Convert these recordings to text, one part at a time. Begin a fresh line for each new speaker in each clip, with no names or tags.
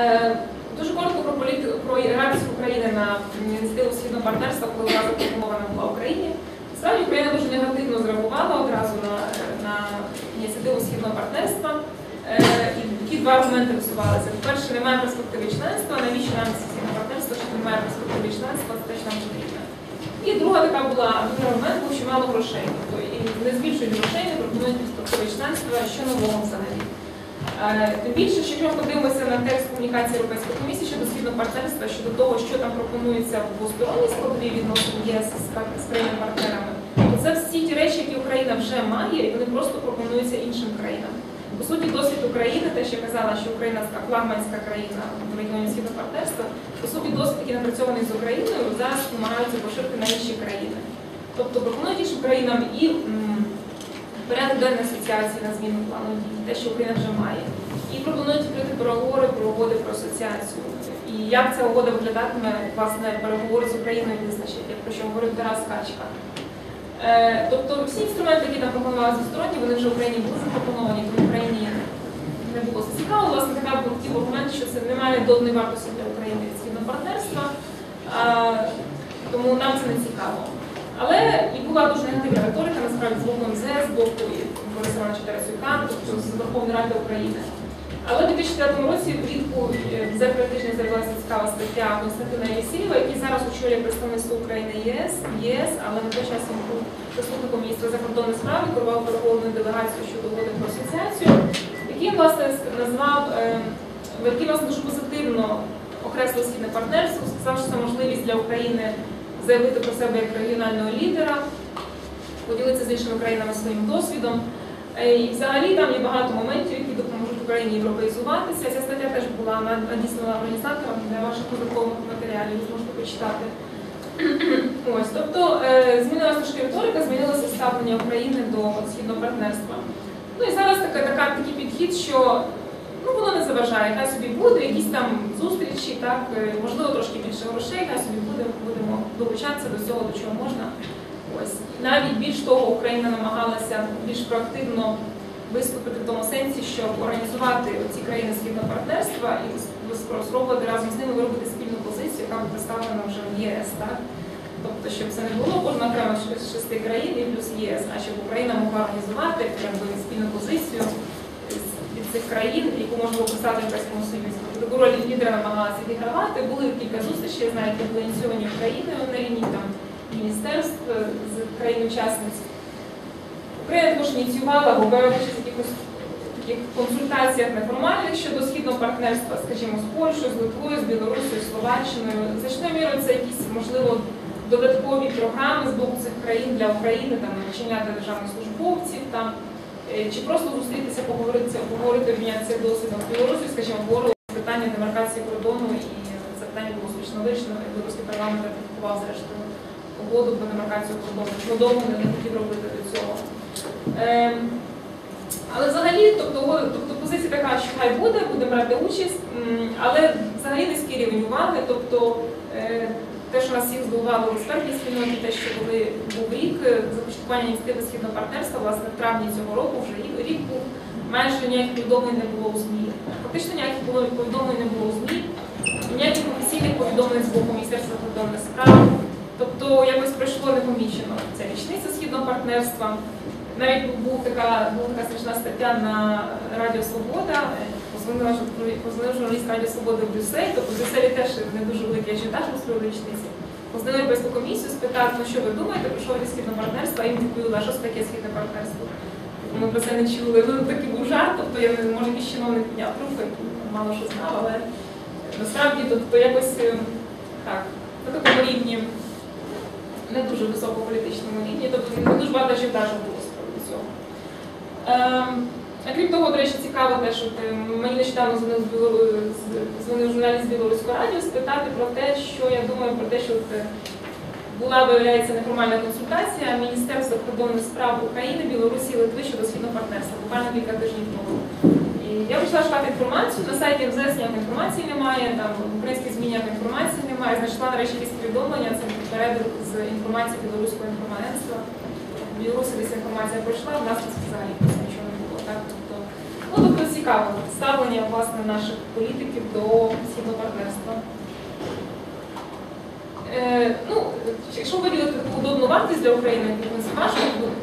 Е, Дуже коротко про політику про реакцію України на ініціативу східного партнерства, коли вона запропонована була Україні. Справді Україна дуже негативно зреагувала одразу на, на ініціативу східного партнерства. Е, І такі два аргументи висувалися. По-перше, немає перспективи членства. Навіщо нам східне партнерство, що немає перспективи членства, це теж нам потрібно. І друга така була другий аргумент що мало грошей. Тобто і не збільшують грошей, не пропонують перспективи членства, що нового взагалі. Е, Тим більше, що ми подивимося на текст комунікації Європейської комісії щодо східного партнерства, щодо того, що там пропонується в двосторонній складові відносно ЄС з пар- з країнами-партнерами, то це всі ті речі, які Україна вже має, і вони просто пропонуються іншим країнам. По суті, досвід України, те, що я казала, що Україна флагманська країна в регіоні східного партнерства, по суті, досвід, який напрацьований з Україною, зараз намагаються поширити на інші країни. Тобто пропонують іншим країнам і порядок денний асоціації на зміну плану дій, те, що Україна вже має. І пропонують відкрити переговори про угоди про асоціацію. І як ця угода виглядатиме, власне, переговори з Україною визначить, як про що говорив Тарас Качка. Е, тобто всі інструменти, які там пропонували зі вони вже в Україні були запропоновані, тому Україні не було це цікаво. Власне, така був такий аргумент, що це немає доданої вартості для України від східного партнерства, а, тому нам це не цікаво. Але і була дуже негативна риторика, насправді, з боку МЗС, з боку Бориса Івановича Тарасюка, тобто з Верховної Ради України. Але в 2004 році влітку за тижня з'явилася цікава стаття Константина Єсєєва, який зараз очолює представництво України ЄС, ЄС, але на той час він був заступником міністра закордонних справ і керував переговорною делегацією щодо угоди про асоціацію, який власне назвав, е, який власне дуже позитивно окреслив східне партнерство, сказав, що це можливість для України заявити про себе як регіонального лідера, поділитися з іншими країнами своїм досвідом. Е, І взагалі там є багато моментів, які допоможуть Україні європеїзуватися. Ця стаття теж була надіслана організаторам для ваших додаткових матеріалів, зможете почитати. Ось, тобто е, змінилася трошки риторика, змінилося ставлення України до східного партнерства. Ну і зараз така, така, такий підхід, що ну, воно не заважає, хай собі буде, якісь там зустрічі, так, е, можливо, трошки більше грошей, хай собі буде, будемо долучатися до всього, до чого можна. Ось навіть більш того, Україна намагалася більш проактивно виступити в тому сенсі, щоб організувати ці країни східного партнерства і спробувати разом з ними виробити спільну позицію, яка представлена вже в ЄС, так? Тобто, щоб це не було кожна окрема з шести країн і плюс ЄС, а щоб Україна могла організувати якби, спільну позицію від цих країн, яку можна описати в Європейському Союзі. Тобто, Таку роль лідера намагалася відігравати. Були кілька зустрічей, які були ініційовані Україною на рівні там міністерств з країн-учасниць. Україна також ініціювала, говорила з якихось таких консультаціях неформальних щодо східного партнерства, скажімо, з Польщею, з Литвою, з Білорусою, з Словаччиною. Значною мірою це якісь, можливо, додаткові програми з боку цих країн для України, там навчання для державних службовців, там, е, чи просто зустрітися, поговорити, поговорити, обмінятися досвідом з Білорусою, скажімо, говорили питання демаркації кордону, і це питання було успішно вирішено, і Білоруський парламент ратифікував зрештою угоду про демаркацію кордону. Ми не хотів робити до цього. Ем, але взагалі, тобто, тобто позиція така, що хай буде, буде брати участь, але взагалі низький рівень уваги. Тобто е, те, що нас всіх здивувало в експертній спільноті, те, що коли був рік е, започаткування ініціативи східного партнерства, власне, в травні цього року, вже рік був, майже ніяких повідомлень не було у ЗМІ. Фактично ніяких повідомлень не було у ЗМІ, ніяких офіційних повідомлень з боку Міністерства закордонних справ. Тобто якось пройшло непомічено ця річниця східного партнерства. Навіть був така, була така страшна стаття на Радіо Свобода. Позвонила Позвонив журналіст Радіо Свободи в Брюссель, тобто в Брюсселі теж не дуже великий ажіотаж у своїй річниці. Позвонив Європейську комісію, спитав, ну що ви думаєте, про що ви східне партнерство, а їм відповіли, що це таке східне партнерство. Тобто Ми про це не чули. Ну такий був жарт, тобто я може якийсь чиновник підняв трубку, мало що знав, але насправді тобто якось е, так, на такому рівні не дуже високополітичному рівні, тобто не дуже багато ажіотажу було з приводу цього. Ем, а крім того, до речі, цікаво те, що ти, мені нещодавно дзвонив журналіст з Білоруського радіо спитати про те, що я думаю про те, що от, е, була, виявляється, неформальна консультація Міністерства закордонних справ України, Білорусі і Литви щодо східного партнерства, буквально кілька тижнів тому. І я почала шукати інформацію, на сайті МЗС ніякої інформації немає, там в українській ЗМІ ніякої інформації немає. Знайшла нарешті якісь повідомлення, це передрuk з інформації білоруського інформагентства. В Білорусі десь інформація пройшла, в нас взагалі нічого не було. Так? Тобто, ну, тобто цікаво ставлення власне наших політиків до східного партнерства. Е, ну, якщо виділити таку додану вартість для України, яку не важко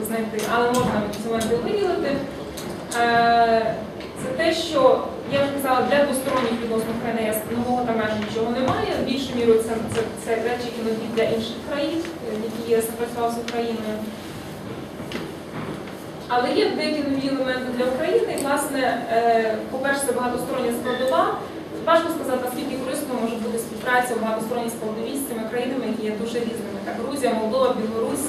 знайти, але можна моменти виділити, е, це те, що я вже казала, для двосторонніх відносин України нового там майже нічого немає. Більшою мірою це, це, це речі, які необхідні для інших країн, е, які ЄС напрацював з Україною. Але є деякі нові елементи для України. І, власне, е, по-перше, це багатостороння складова. Важко сказати, наскільки корисно може бути співпраця в багатосторонній складовій з цими країнами, які є дуже різними. Так, Грузія, Молдова, Білорусь,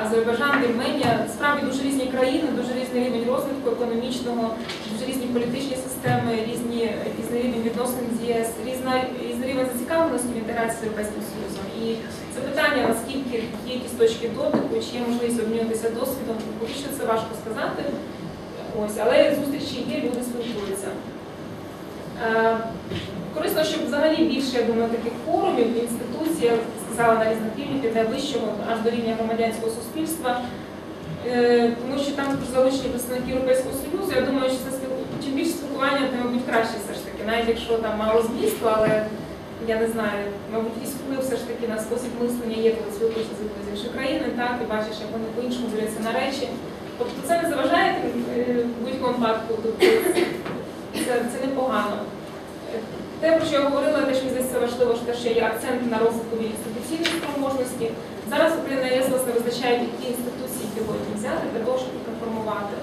Азербайджан, Вірменія. Справді дуже різні країни, дуже різний рівень розвитку економічного, дуже різні політичні системи, різні, різний рівень відносин з ЄС, різна, різний рівень зацікавленості в інтеграції з Європейським Союзом. І це питання, наскільки є якісь точки дотику, чи є можливість обмінюватися досвідом, поки що це важко сказати. Ось, але зустрічі є, люди спілкуються. Е, Корисно, щоб взагалі більше я думаю, таких форумів, інституцій, сказала на різних рівнях, від аж до рівня громадянського суспільства, Е, тому що там залучені представники Європейського Союзу. Я думаю, що це чим більше спілкування, тим, мабуть, краще все ж таки, навіть якщо там мало змісту, але я не знаю, мабуть, якийсь вплив все ж таки на спосіб мислення є, коли спілкуєшся з іншої країни, так, і бачиш, як вони по-іншому дивляться на речі. Тобто це не заважає е, будь-якому випадку, це, це непогано. Те, про що я говорила, теж мені здається важливо, що те, що є акцент на розвитку інституційної спроможності. Зараз Україна ЄС власне визначає, які інституції сьогодні взяти для того, щоб їх інформувати.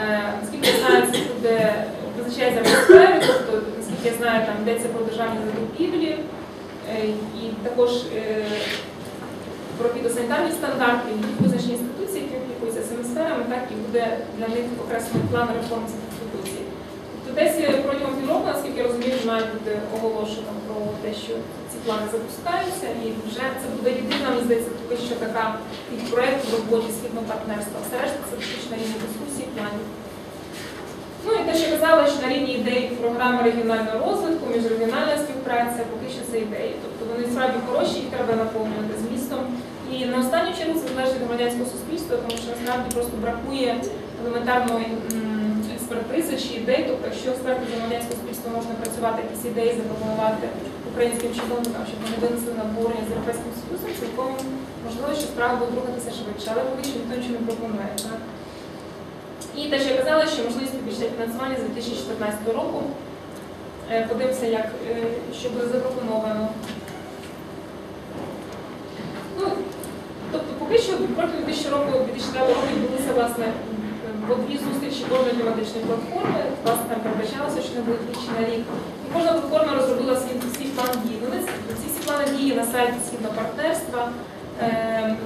Е, Наскільки я знаю, це буде визначається сфері, тобто, наскільки я знаю, там йдеться про державні закупівлі е, і також е, про фітосанітарні стандарти, їх визначені інституції, які опікуються цими сферами, так і буде для них окреслений план реформ інституцій. Тобто десь протягом півроку, наскільки я розумію, має бути оголошено про те, що ці плани запускаються, і вже це буде єдина, мені здається, поки що така проєкт в роботі східного партнерства. Все решта це фактично рівні дискусії, планів. Ну і те, що казала, що на рівні ідей програми регіонального розвитку, міжрегіональна співпраця, поки що це ідеї. Тобто вони справді хороші, їх треба наповнювати змістом. І на останню чергу це залежить громадянського суспільства, тому що насправді просто бракує елементарної експертизи чи ідей. Тобто, якщо експерти з громадянського суспільства можна працювати якісь ідеї, запропонувати українським чиновникам, щоб вони винесли на з Європейським Союзом, цілком можливо, що справа буде рухатися швидше, але поки що ніхто нічого не пропонує. Так? І те, що я казала, що можливість підвищення фінансування з 2014 року. Е, Подивимося, як, е, що буде запропоновано. Ну, тобто, поки що протягом 2000 року, 2004 року відбулися власне по дві зустрічі кожної тематичної платформи. Власне, там передбачалося, що не буде двічі на рік. І кожна платформа розробила свій, свій план дій. Вони ці плани дії на сайті Східного партнерства. Ем,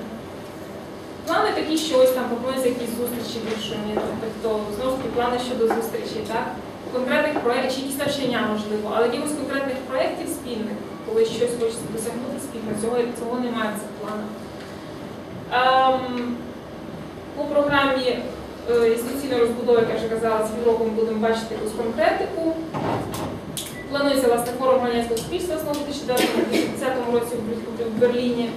Плани такі, що ось там пропонуються якісь зустрічі більшої міри, тобто знову ж таки плани щодо зустрічей, так? Конкретних проєктів, чи якісь навчання можливо, але якихось конкретних проєктів спільних, коли щось хочеться досягнути спільно, цього, цього немає в цих планах. Ем, по програмі е, інституційної розбудови, як я вже казала, з ми будемо бачити якусь конкретику. Планується власне форум громадянського суспільства знову у 2010 році в Берліні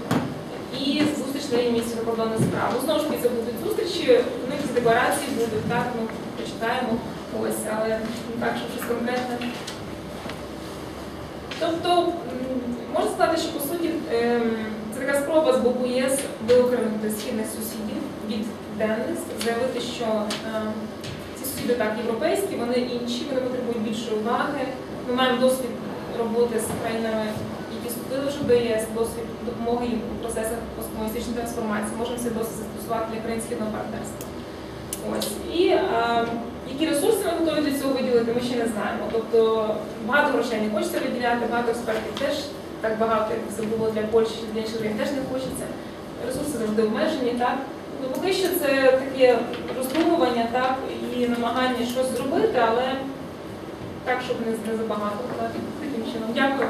і зустріч на рівні місця закордонних справ. Ну, знову ж таки, це будуть зустрічі, у них з декларації будуть, так, ну, почитаємо ось, але не так, що щось конкретне. Тобто, можна сказати, що по суті ем, це така спроба з боку ЄС виокремити східних сусідів від денних, заявити, що ем, ці сусіди так європейські, вони інші, вони потребують більшої уваги. Ми маємо досвід роботи з країнами, які вступили вже до ЄС, досвід допомоги їм у процесах посткомуністичної трансформації. Можемо цей досвід застосувати для країн східного партнерства. Ось. І е, які ресурси ми готові для цього виділити, ми ще не знаємо. Тобто багато грошей не хочеться виділяти, багато експертів теж так багато, як це було для Польщі, для інших теж не хочеться. Ресурси завжди обмежені, так? Ну, поки що це таке роздумування, так, і намагання щось зробити, але так, щоб не, забагато. Так, таким чином. Дякую.